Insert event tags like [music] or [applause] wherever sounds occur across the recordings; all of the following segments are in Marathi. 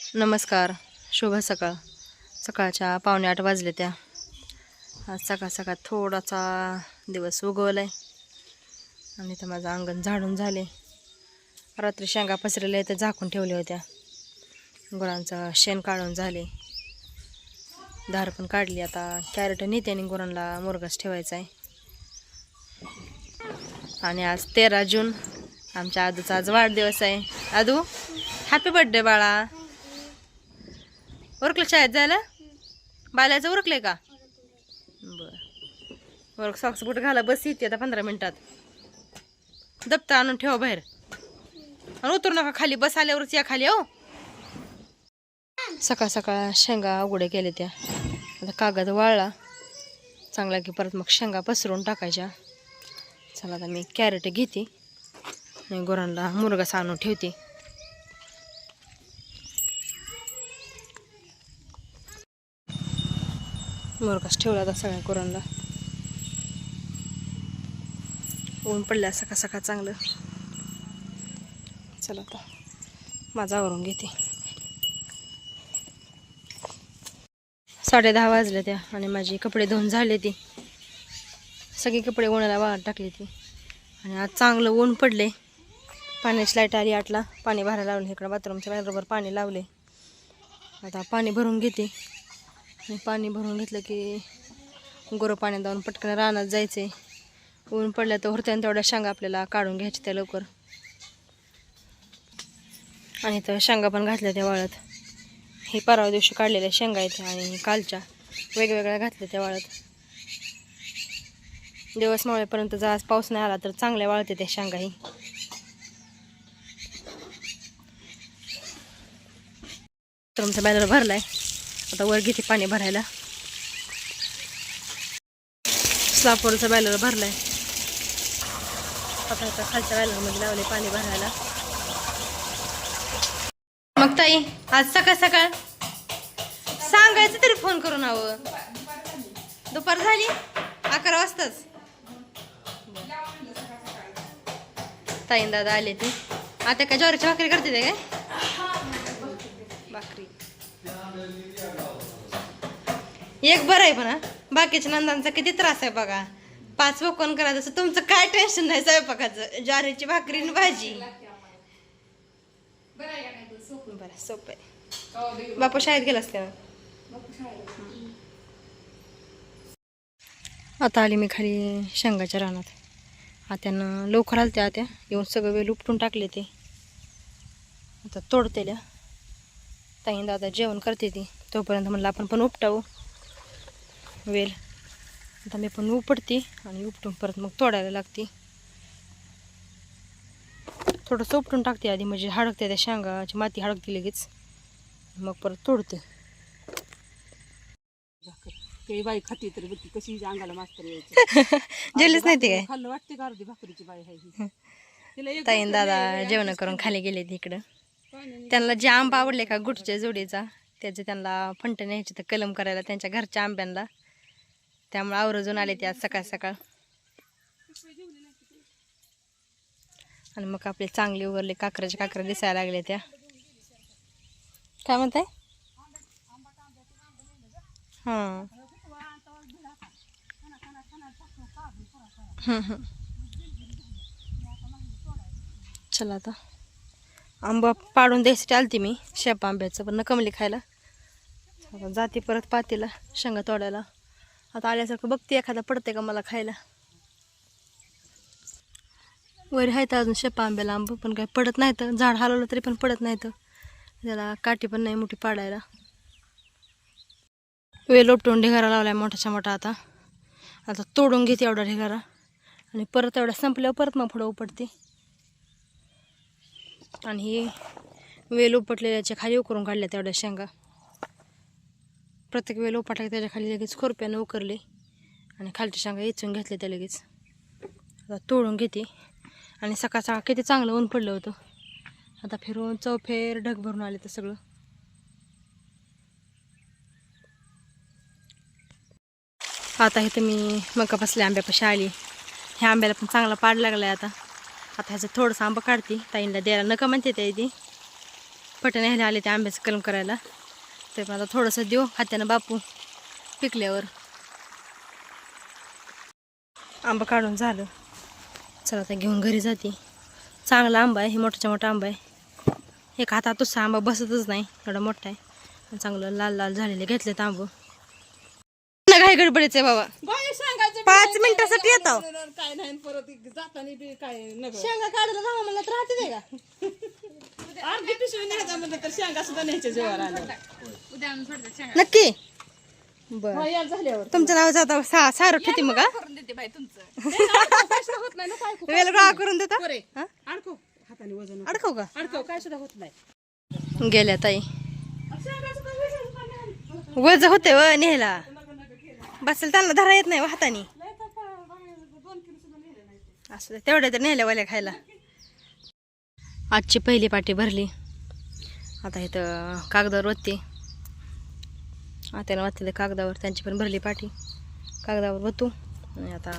नमस्कार. शुभ सकाळ. सकाळच्या पावणे आठ वाजले त्या. आज सकाळ सकाळ थोडासा दिवस उगवलाय. आणि तर माझं अंगण झाडून झाले. रात्री शेंगा पसरलेल्या तर झाकून ठेवल्या होत्या. गुरांचं शेण काढून झाले. धार पण काढली. आता कॅरेट नेते आणि गुरांना मुरगास ठेवायचा आहे. आणि आज तेरा जून. आमच्या आजूचा आज वाढदिवस आहे. आदू हॅपी बर्थडे बाळा. ओरकलं शाळेत जायला? बाल्याचं उरकलंय का? बर. वर सॉक्स बुट घाला बस येते आता पंधरा मिनिटात. दप्तर आणून ठेवा बाहेर. आणि उतरू नका खाली बस आल्यावरच या खाली हो. सकाळ सकाळ शेंगा उघडे केले त्या. आता कागद वाळला. चांगला की परत मग शेंगा पसरून टाकायच्या. चला आता मी कॅरेट घेते. आणि गुरांना मुरगास आणून ठेवते. मोरकास ठेवला आता सगळ्या गुरांना ऊन पडल्या सकाळ सकाळ चांगलं. चला आता माझा आवरून घेते. साडे दहा वाजले त्या आणि माझे कपडे धुवून झाले ती. सगळे कपडे उन्हाला वाळत टाकले ती. आणि आज चांगलं ऊन पडले. पाण्याची लाइट आली आटला पाणी भरायला लावले. इकडं बाथरूमच्या बरोबर पाणी लावले. आता पाणी भरून घेते. आणि पाणी भरून घेतलं की गोरं पाण्यात जाऊन पटकन रानात जायचे ऊन पडलं तर होत्यानं तेवढ्या शेंगा आपल्याला काढून घ्यायच्या त्या लवकर. आणि तर शेंगा पण घातल्या त्या वाळत. हे परवा दिवशी काढलेल्या शेंगा आहेत आणि कालच्या वेगवेगळ्या घातल्या त्या वाळत. दिवस मावळेपर्यंत जर आज पाऊस नाही आला तर चांगल्या वाळते त्या शेंगाही. तुमचा आमचा बॅनर भरलाय. आता वर घेते पाणी भरायला. स्लापवरचा बॅलर भरलाय. आता आता खालच्या बॅलरमध्ये लावले पाणी भरायला. मग ताई आज सकाळ सकाळ सांगायचं तरी फोन करून हवं दुपार झाली? अकरा वाजताच. ताईन दादा आले ते. आता काय ज्वारीची भाकरी करते ते काय? एक बरं आहे पण बाकीच्या नंदांचा किती त्रास आहे बघा. पाच कोण करा जसं तुमचं काय टेन्शन नाही स्वयंपाकाचं. ज्वारीची भाकरी आणि भाजी. बरं सोपं आहे. बापू शाळेत गेला असल्यावर आता आली मी खाली शेंगाच्या रानात. आत्यानं लवकर आलत्या आत्या. येऊन सगळं वेळ उपटून टाकले ते. आता तोडतेल्या ताई दादा जेवण करते ती. तोपर्यंत म्हणलं आपण पण उपटावू. वेल. आता मी पण उपटते आणि उपटून परत मग तोडायला लागते. थोडंसं उपटून टाकते आधी म्हणजे हडकते त्या शेंगाची माती हडकते लगेच. मग परत तोडते. केळी बाई खाती तर बघ कशी अंगाला मास्तर यायचं. [laughs] जेलीच नाही ते काय? खाल्लं वाटते का अर्धी भाकरीची बाई आहे तिला [laughs] ताईन दादा जेवण करून खाली गेले तिकडं त्यांना जे आंबा आवडले का गुटच्या जोडीचा त्याचे त्यांना फंट न्यायचे तर कलम करायला त्यांच्या घरच्या आंब्यांना. त्यामुळे आवर्जून आले ते आज सकाळ सकाळ. आणि मग आपले चांगले उघडले काकराचे काकरा दिसायला लागले त्या. काय म्हणताय? हां. चला आता. आंबा पाडून द्यायसाठी आलती मी शेप आंब्याचं पण नकमली खायला. आता जाते परत पातीला शेंगा तोडायला. आता आल्यासारखं बघते एखादा पडते का मला खायला. वर आहेत अजून शेपा आंब्याला आंब पण काही पडत नाही तर झाड हलवलं तरी पण पडत नाही तर त्याला काठी पण नाही मोठी पाडायला. वेल लोपटून ढिगारा लावलाय मोठाच्या मोठा आता. आता तोडून घेते एवढा ढिगारा. आणि परत एवढा संपल्यावर परत मग पुढं उपडते आणि ही वेल उपटलेल्याच्या खाली उकरून काढल्या तेवढ्या शेंगा. प्रत्येक वेल उपटला की त्याच्याखाली लगेच खुरप्यानं उकरले आणि खालच्या शेंगा इचून घेतल्या त्या लगेच. आता तोडून घेते. आणि सकाळ सकाळ किती चांगलं ऊन पडलं होतं. आता फिरून चौफेर ढग भरून आले तर सगळं. आता इथं मी मका बसल्या आंब्यापाशी आली. ह्या आंब्याला पण चांगला पाड लागला आहे आता. आता ह्याचं थोडंसं आंबा काढते. ताईंना द्यायला नका म्हणते ताई ती पटण न्यायला आले ते आंब्याचं कलम करायला. ते पण आता थोडंसं देऊ हात्यानं बापू पिकल्यावर. आंबा काढून झालं. चला आता घेऊन घरी जाते. चांगला आंबा आहे हे मोठाच्या मोठा आंबा आहे. एक हातात तुझा आंबा बसतच नाही एवढा मोठा आहे. चांगलं लाल लाल झालेले घेतले तांबू काय गडबडीच आहे बाबा? पाच मिनिटासाठी येतो. काय नाही परत जाताना बी काय शेंगा काढायला जाऊ मला तर राहते ते का? अर्धी पिशवी न्यायचा म्हणलं तर शेंगा सुद्धा न्यायच्या जेवायला आलं नक्की? बर. झाल्यावर. तुमच्या नावाचं आता सा सारं ठेवते मग हा? काय सुद्धा [laughs] होत नाही ना काय वेलगळा करून देता? हा? अडकव हाताने वजन अडकव का? अडकव काय सुद्धा होत नाही. गेल्या ताई. वज होते व नेहला बसेल त्यांना धरा येत नाही व हाताने लय तर का- बाई, दोन किलो सुद्धा नेले नाही असं तेवढ्या तर नेल्या वाल्या खायला. आजची पहिली पाटी भरली. आता इथं कागदावर वत्ती आत्याला वाचलेलं कागदावर त्यांची पण भरली पाठी कागदावर वतू आणि आता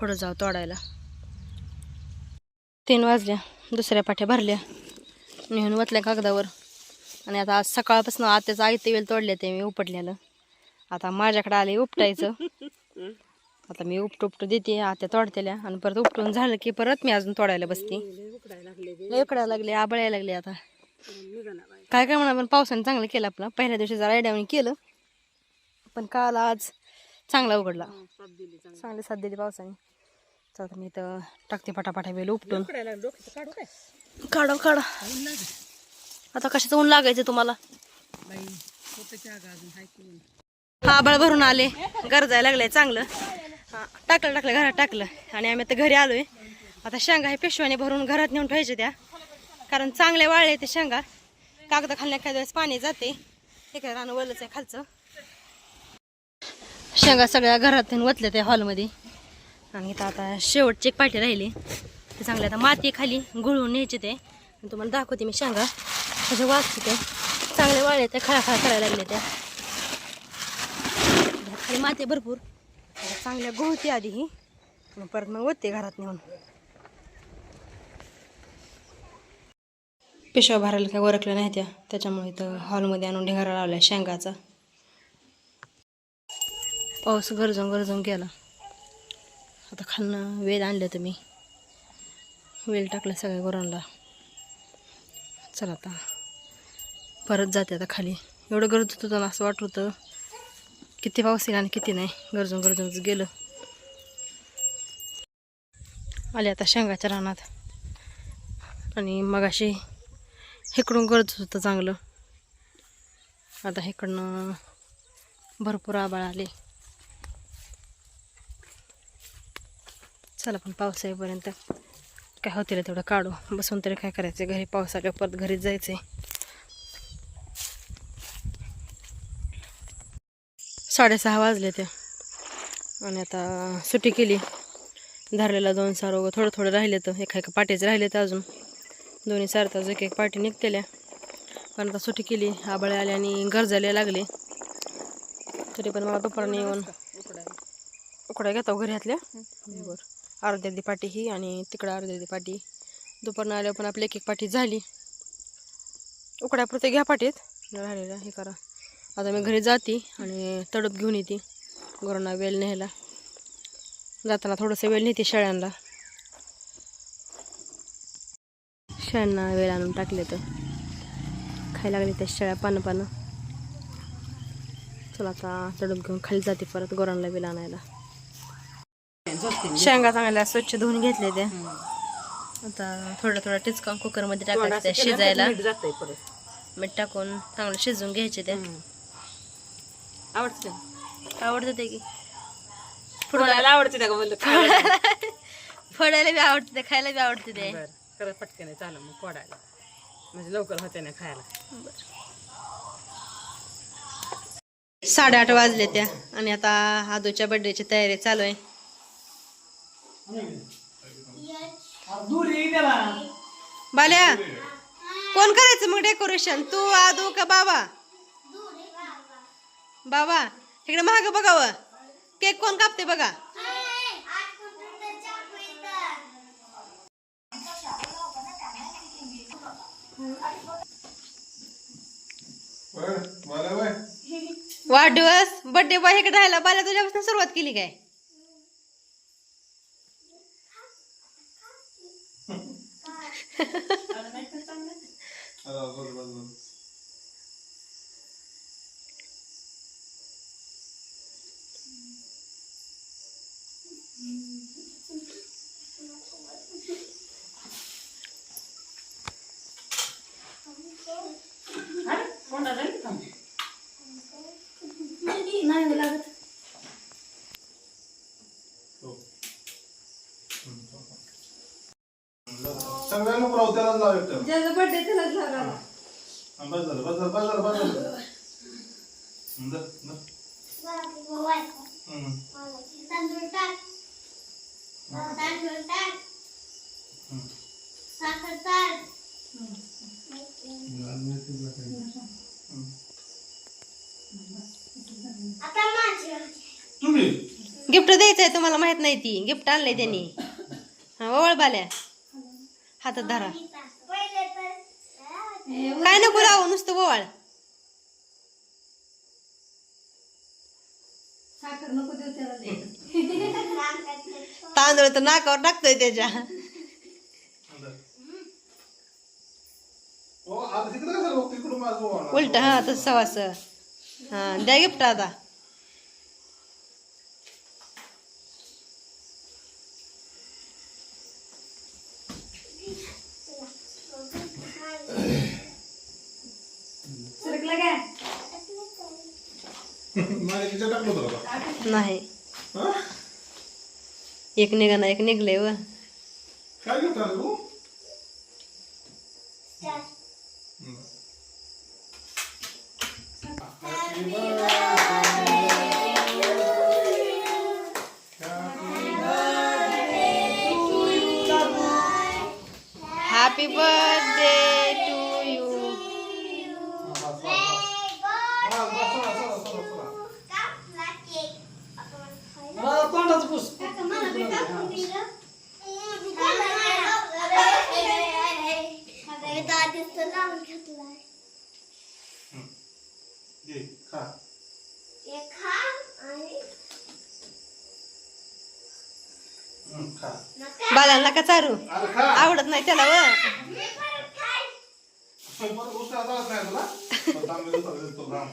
पुढं जाऊ तोडायला. तीन वाजल्या दुसऱ्या पाट्या भरल्या. नेहून वतल्या कागदावर. आणि आता आज सकाळपासून आत्याचं आयते वेळ तोडले ते मी उपटलेलं. आता माझ्याकडे आले उपटायचं. [laughs] आता मी उपट उपट देते आता तोडतेल्या आणि परत उपटून झालं की परत मी अजून तोडायला बसते. लय उकडायला लागले आबळायला लागले आता. काय काय म्हणा पण पावसाने चांगलं केलं आपलं. पहिल्या दिवशी जरा आयडियाने केलं पण काल आज चांगला उघडला. चांगले चांगली साथ दिली पावसाने. चला मी इथं टाकते पटापटा वेळ उपटून. काढा काढा. आता कशाचं ऊन लागायचं तुम्हाला? बाई आबाळ भरून आले. गरजायला लागलंय चांगलं. टाकलं टाकलं घरात टाकलं. आणि आम्ही आता घरी आलोय. आता शेंगा हे पिशव्याने भरून घरात नेऊन ठेवायचे त्या. कारण चांगले वाळले ते शेंगा. कागद खाल्ल्या काही वेळेस पाणी जाते. हे काय रान वळलंच आहे खालचं. शेंगा सगळ्या घरात नेऊन वतल्या त्या हॉलमध्ये. आणि इथं आता शेवटची एक पाठी राहिली. ते चांगले आता माती खाली गुळून न्यायचे ते. तुम्हाला दाखवते मी शेंगा. त्याचे वाचते ते. चांगले वाळले ते खळा खळा करायला लागले त्या. खाली माती आहे भरपूर. चांगल्या चांगल्या गवती आधी ही. मग परत मग होते घरात नेऊन. पिशव्या भरायला काय ओरखल्या नाही त्या. त्याच्यामुळे इथं हॉलमध्ये आणून ढिगारा लावला शेंगाचा. पाऊस गरजून गरजून गेला. आता खालनं वेल आणलं तुम्ही. वेल टाकलं सगळ्या गोरांना. चला आता. परत जाते आता खाली. एवढं गरज होतं ना असं वाटत होतं. किती पाऊस येईल आणि किती नाही? गरजून गरजूनच गेलं. आले आता शेंगाच्या रानात. आणि मगाशी इकडून गरज होतं चांगलं. आता इकडनं भरपूर आबाळ आले. चला पण पाऊस येईपर्यंत. काय होतील तेवढं काढू. बसून तरी काय करायचं? घरी पाऊस आल्यावर परत घरीच जायचं आहे साडेसहा वाजले ते. आणि आता सुट्टी केली. धरलेला दोन सार वगैरे थोडं थोडं राहिले तर एका एका पाटीच राहिले तर अजून. दोन्ही सार तास एक एक पाटी निघतेल्या. पण आता सुट्टी केली. आबळे आले आणि गरजायला लागले. तरी पण मला दुपारने येऊन उकड्या घेता घरी घातल्या. बरं. अर्ध्या अर्धी पाटी ही आणि तिकडं अर्ध्या अर्धी पाटी. दुपारनं आल्यावर पण आपली एक एक पाटी झाली. उकड्यापुरते घ्या पाटीत. राहिलेल्या हे करा. आता मी घरी जाते आणि तडप घेऊन येते गुरांना वेल न्यायला. जाताना थोडंसं वेळ नेते शेळ्यांना. शेळ्यांना वेळ आणून टाकले तर खायला लागले त्या शेळ्या पानं पानं. चला आता तडप घेऊन खाली जाते परत गुरांना वेल आणायला. शेंगा चांगल्या स्वच्छ धुवून घेतले त्या. आता थोडं थोडं टिचकावून कुकरमध्ये टाकायचं शिजायला. मीठ टाकून चांगलं शिजवून घ्यायचे त्या. आवडतं? आवडतं ते की. फोडायला. आवडते त्या म्हणलं [laughs] फोडायला बी आवडते ते खायला बी आवडते ते. बरं खरं पटकन चालू मग फोडायला. म्हणजे लवकर होते ना खायला. साडेआठ वाजले त्या आणि आता आदूच्या बर्थडेची तयारी चालू आहे. बाल्या कोण करायचं मग डेकोरेशन तू आदू का बाबा? बाबा इकडे महाग बघावं. केक कोण कापते बघा. वाढदिवस बर्थडे बॉय इकडे राहायला बाला तुझ्यापासून सुरुवात केली काय [laughs] अरे बस बस बस अरे कोणाला राहिली का? हो. सगळ्या नको राहू त्यालाच लाव एकट्याला. ज्याचा बर्थडे त्यालाच लागला हा, बस झालं बस झालं बस झालं बस झालं हं, जा, जा. हं, तांदूळ टाक तांदूळ टाक हं. साखर टाक हं. आता माझी तुम्ही गिफ्ट द्यायचंय तुम्हाला माहीत नाही ती. गिफ्ट आणलंय त्यांनी. हा ओवळ बाल्या. हातात धरा. पहिले तर काय नको लावू नुसतं ओवाळ तांदूळ तर नाकावर टाकतोय त्याच्या. हो. उलट हा तसं सवास. हा द्या गिफ्ट आता. माझ्या खिशात टाकलं होतं का? नाही। हा? एक निघाना एक निघलंय व काय घेऊन आला तू चार हं. हॅपी बर्थडे टू यू बस, बस, बस. बस, बस, चला, चला, चला, चला. कापला केक आता मला खायला मला तोंडाचं पुस काका मला बी टाकून दिलं आता इथं आधीच तर लावून घेतलाय घे, खा. हे हं, बालांना का चारू. आवडत नाही त्याला व. मी परत खाय परत गोष्ट आता नाही. तुला?